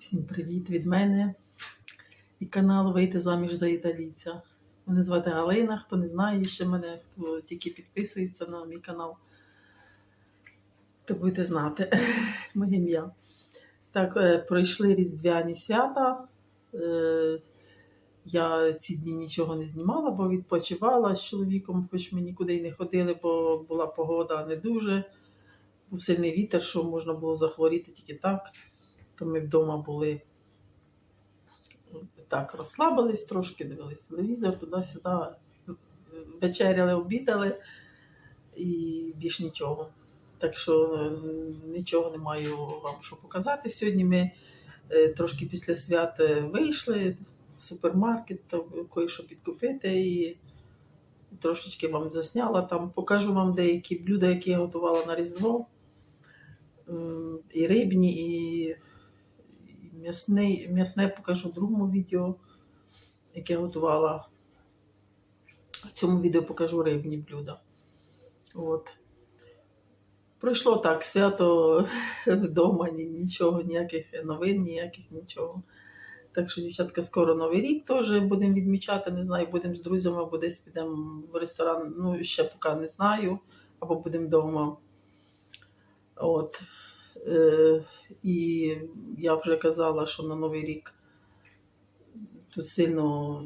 Всім привіт від мене і каналу Вийти заміж за італійця. Мене звати Галина. Хто не знає ще мене, хто тільки підписується на мій канал, то будете знати моє ім'я. Так, е, пройшли різдвяні свята. Е, Я ці дні нічого не знімала, бо відпочивала з чоловіком, хоч ми нікуди й не ходили, бо була погода не дуже. Був сильний вітер, що можна було захворіти тільки так. То ми вдома були так, розслабились трошки, дивились телевізор, туди-сюди, вечеряли, обідали і більш нічого. Так що е, нічого не маю вам що показати. Сьогодні ми е, трошки після свят е, вийшли в супермаркет, кое-що підкупити і трошечки вам засняла там. Покажу вам деякі блюда, які я готувала на Різдво. І рибні, і м'ясний, м'ясне покажу в другому відео, яке я готувала. В цьому відео покажу рибні блюда. От. Пройшло так, свято вдома, ні- нічого, ніяких новин, ніяких нічого. Так що, дівчатка, скоро Новий рік теж будемо відмічати. Не знаю, будемо з друзями, або десь підемо в ресторан. Ну, ще поки не знаю, або будемо вдома. От. Е, і я вже казала, що на Новий рік тут сильно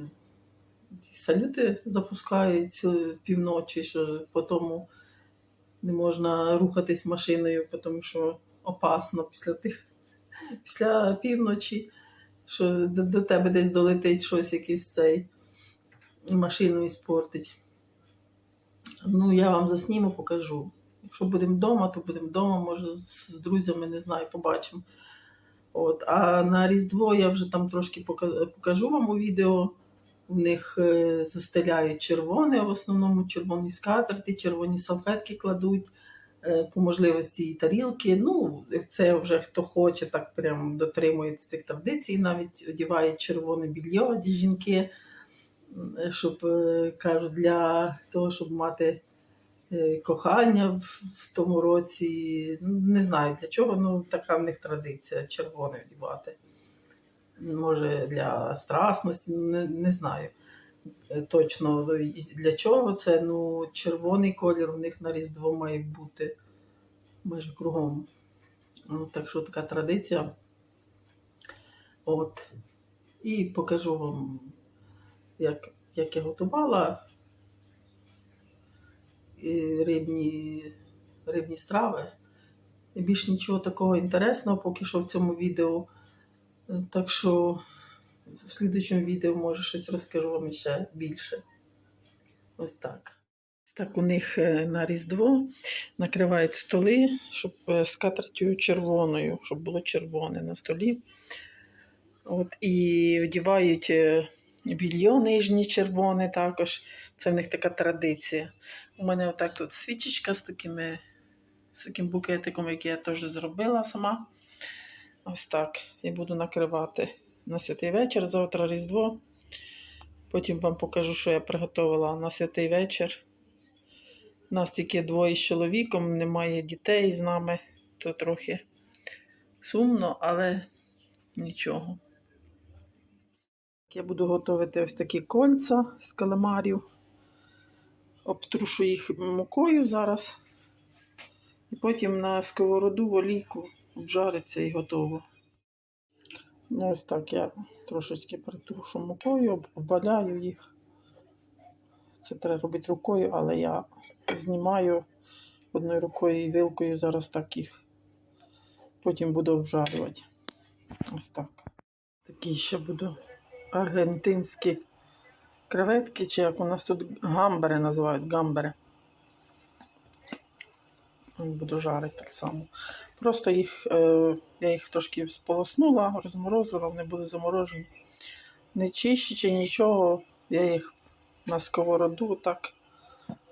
салюти запускають півночі, що потім не можна рухатись машиною, тому що опасно після тих після півночі, що до, до тебе десь долетить щось якийсь цей машину іспортить. Ну, я вам засніму, покажу. Якщо будемо вдома, то будемо вдома, може з, друзями, не знаю, побачимо. От. А на Різдво я вже там трошки покажу вам у відео. У них е, застеляють червоне, в основному червоні скатерти, червоні салфетки кладуть, е, по можливості і тарілки. Ну, це вже хто хоче, так прям дотримується цих традицій, навіть одягають червоне більйо жінки, щоб е, кажуть, для того, щоб мати кохання в, тому році. Ну, Не знаю для чого, ну така в них традиція червоне одягати. Може, для страсності, ну, не, не знаю е, точно для чого це. Ну, червоний колір у них на Різдво має бути майже кругом. Ну, так що така традиція. От. І покажу вам, як, як я готувала рибні, рибні страви. І більш нічого такого інтересного поки що в цьому відео. Так що в слідчому відео може щось розкажу вам ще більше. Ось так. Так у них е, на Різдво накривають столи, щоб е, з катертю червоною, щоб було червоне на столі. От, і вдівають е, більйо нижнє червоне також. Це в них така традиція. У мене отак тут свічечка з такими, з таким букетиком, який я теж зробила сама. Ось так. І буду накривати на святий вечір, завтра Різдво. Потім вам покажу, що я приготувала на святий вечір. У Нас тільки двоє з чоловіком, немає дітей з нами, то трохи сумно, але нічого. Я буду готувати ось такі кольця з каламарів. Обтрушу їх мукою зараз. І потім на сковороду в олійку обжариться і готово. Ну, ось так я трошечки притрушу мукою, обваляю їх. Це треба робити рукою, але я знімаю одною рукою і вилкою зараз так їх. Потім буду обжарювати. Ось так. Такі ще буду аргентинські креветки, чи як у нас тут гамбери називають гамбери. Буду жарити так само. Просто їх, е, я їх трошки сполоснула, розморозила, вони були заморожені. Не чищачи нічого, я їх на сковороду так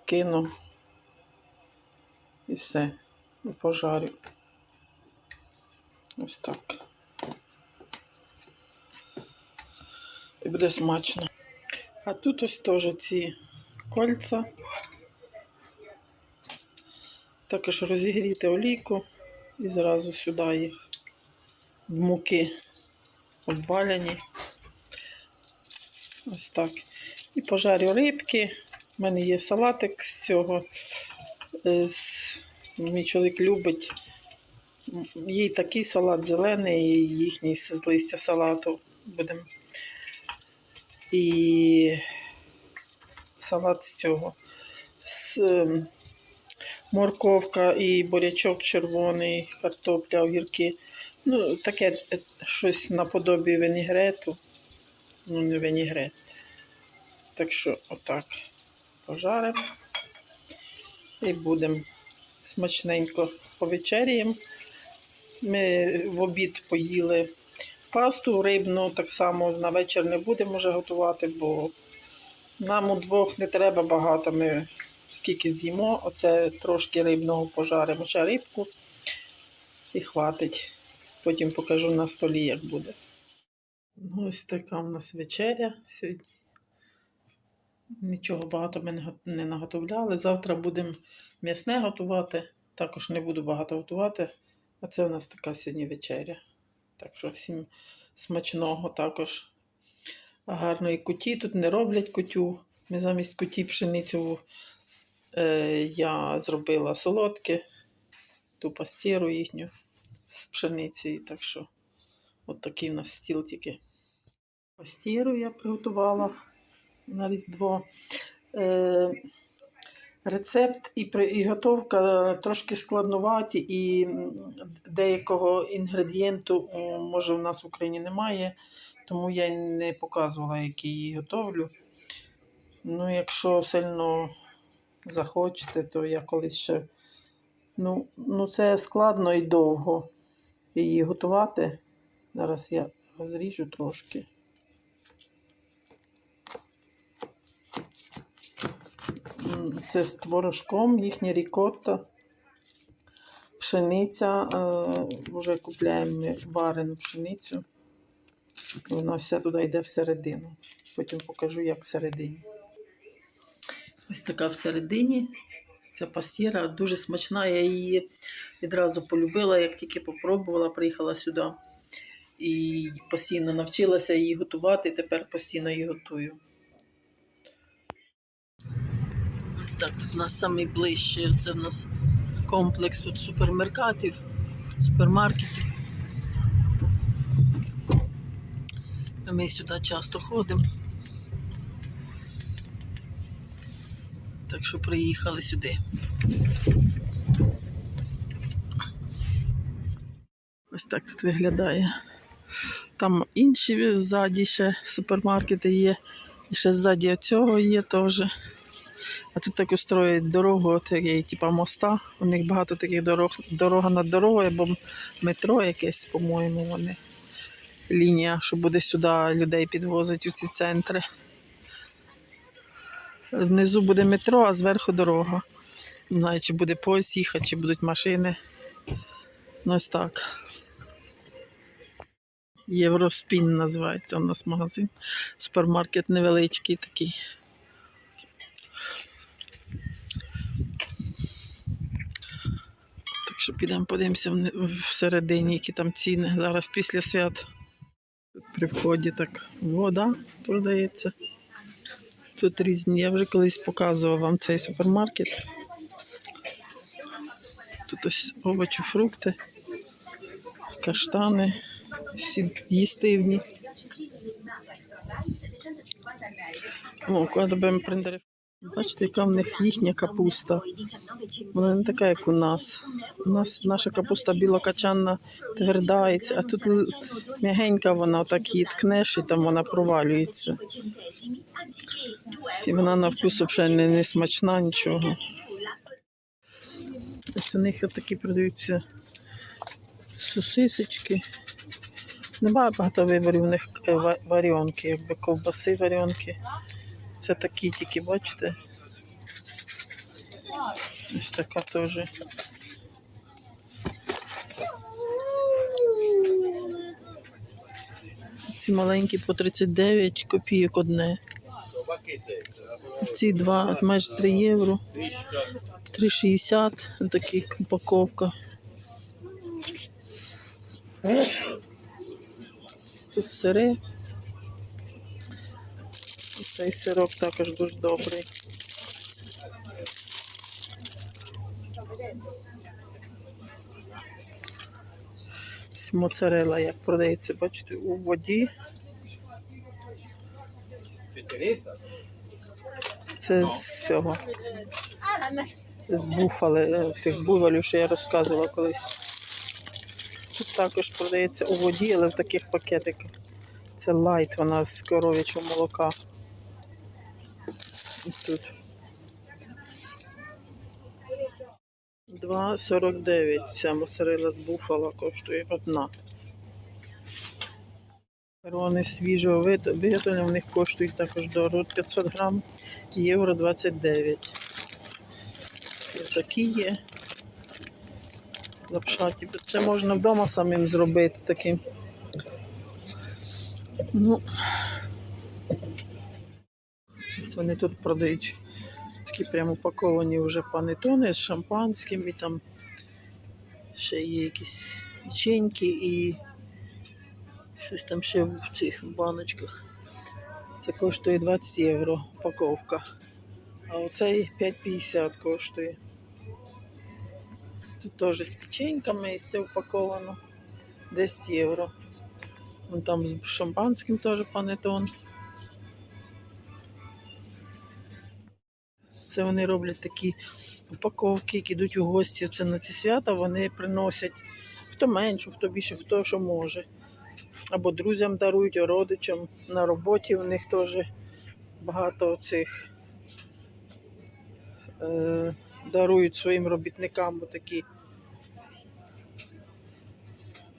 кину і все. І пожарю. Ось так. І буде смачно. А тут ось теж ці кольця. Також розігріти олійку і зразу сюди їх в муки обваляні. Ось так. І пожарю рибки. У мене є салатик з цього. Е, Мій чоловік любить. Є такий салат зелений, і їхній з листя салату будемо. І салат з цього. З ем, морковка і бурячок червоний, картопля, огірки. Ну, таке е, щось наподобі вінігрету. Ну, не вінігрет. Так що отак пожаримо. І будемо смачненько повечеряємо. Ми в обід поїли пасту рибну, так само на вечір не будемо вже готувати, бо нам удвох не треба багато. Ми скільки з'їмо, оце трошки рибного пожаримо, ще рибку і хватить. Потім покажу на столі, як буде. Ну, ось така у нас вечеря сьогодні. Нічого багато ми не наготовляли. Завтра будемо м'ясне готувати. Також не буду багато готувати. А це у нас така сьогодні вечеря. Так що всім смачного також. Гарної куті. Тут не роблять кутю. Ми замість куті пшеницю е, я зробила солодке, ту пастіру їхню з пшеницею. Так що от такий у нас стіл тільки. Пастіру я приготувала на Різдво. Е, рецепт і, при- і готовка трошки складнуваті, і деякого інгредієнту, може, у нас в Україні немає, тому я не показувала, який її готовлю. Ну, якщо сильно захочете, то я колись ще. Ну, ну це складно і довго її готувати. Зараз я розріжу трошки. Це з творожком, їхня рікотта, пшениця. Е, вже купляємо варену пшеницю. Вона вся туди йде всередину. Потім покажу, як всередині. Ось така всередині. Ця пастіра дуже смачна. Я її відразу полюбила, як тільки попробувала, приїхала сюди. І постійно навчилася її готувати, і тепер постійно її готую. Ось так, у нас найближче. Це в нас комплекс тут супермеркатів, супермаркетів. Ми сюди часто ходимо. Так що приїхали сюди. Ось так тут виглядає. Там інші ззаді ще супермаркети є. І ще ззаді цього є теж. А тут так устроюють дорогу, такий, типу моста. У них багато таких дорог, дорога над дорогою, або метро якесь, по-моєму, вони. Лінія, що буде сюди людей підвозити у ці центри. Внизу буде метро, а зверху дорога. Не знаю, чи буде поїзд їхати, чи будуть машини. Ну, ось так. Євроспін називається у нас магазин. Супермаркет невеличкий такий. Що підемо подивимося всередині, які там ціни. Зараз після свят. Тут при вході так вода продається. Тут різні. Я вже колись показував вам цей супермаркет. Тут ось овочі, фрукти, каштани, їстивні. О, коли будемо прендери. Бачите, яка в них їхня капуста. Вона не така, як у нас. У нас наша капуста білокачанна тверда, і це- а тут м'ягенька вона, так її ткнеш, і там вона провалюється. І вона на вкус взагалі не, не смачна, нічого. Ось у них такі продаються сосисочки. Немає багато виборів у них е, варіонки, якби ковбаси варіонки. Це такі тільки, бачите? Ось така теж. Ці маленькі по 39 копійок одне. Ці два майже 3 євро. 3,60 такі упаковка. Тут сири. Цей сирок також дуже добрий. Моцарела, як продається, бачите, у воді. Це з цього. З буфали, е, тих бувалів, що я розказувала колись. Тут також продається у воді, але в таких пакетиках. Це лайт, вона з коров'ячого молока. Ось Тут. 2,49. Ця моцарела з буфала коштує одна. Вони свіжого виготовлення, в них коштують також дорого 500 грам, євро 29. Ось такі є. Лапшаті. Це можна вдома самим зробити такі. Ну, ось вони тут продають такі прямо упаковані вже панетони з шампанським і там ще є якісь печеньки і щось там ще в цих баночках. Це коштує 20 євро упаковка. А оцей 5,50 коштує. Тут теж з печеньками і все упаковано. 10 євро. Вон там з шампанським теж панетон. Це вони роблять такі упаковки, які йдуть у гості. Це на ці свята вони приносять хто менше, хто більше, хто що може. Або друзям дарують, а родичам. На роботі в них теж багато цих е, дарують своїм робітникам такі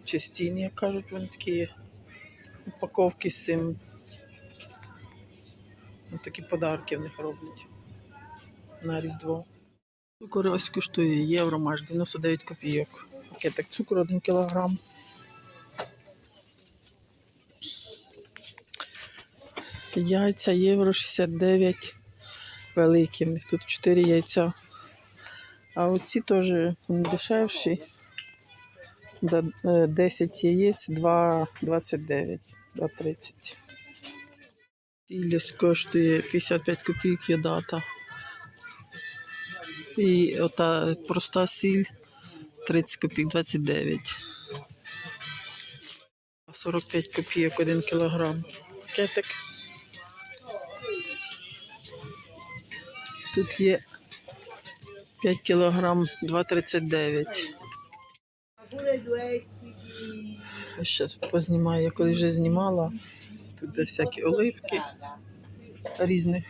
частіні, як кажуть, вони такі упаковки з цим. Ось такі подарки в них роблять на Різдво. Цукор ось коштує євро майже 99 копійок. Пакетик цукру 1 кілограм. Яйця євро 69 великі. Тут 4 яйця. А оці теж дешевші. Е, 10 яєць 2,29, 2,30. Іліс коштує 55 копійок є дата. І ота проста сіль 30 копійок 29. 45 копійок 1 кілограм. Кетик. Тут є 5 кілограм 2,39. Pure due Ще тут познімаю, я коли вже знімала. Тут де всякі оливки різних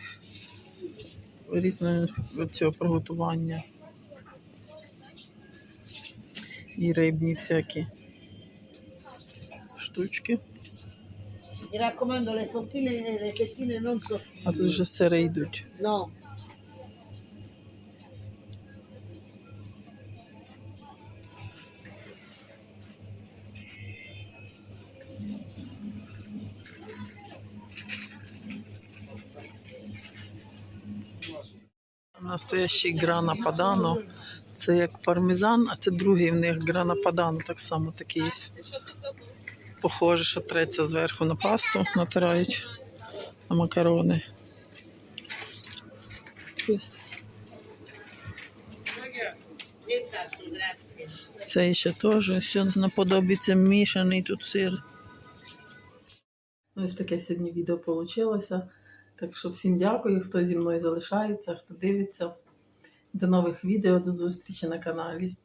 різного цього приготування. І рибні всякі штучки. А тут вже сири йдуть. Настоящий грана падано. Це як пармезан, а це другий в них грана падано, так само такий. Похоже, що треться зверху на пасту, натирають на макарони. Цей ще теж все наподобі мішаний тут сир. Ось таке сьогодні відео вийшло. Так що всім дякую, хто зі мною залишається, хто дивиться. До нових відео, до зустрічі на каналі.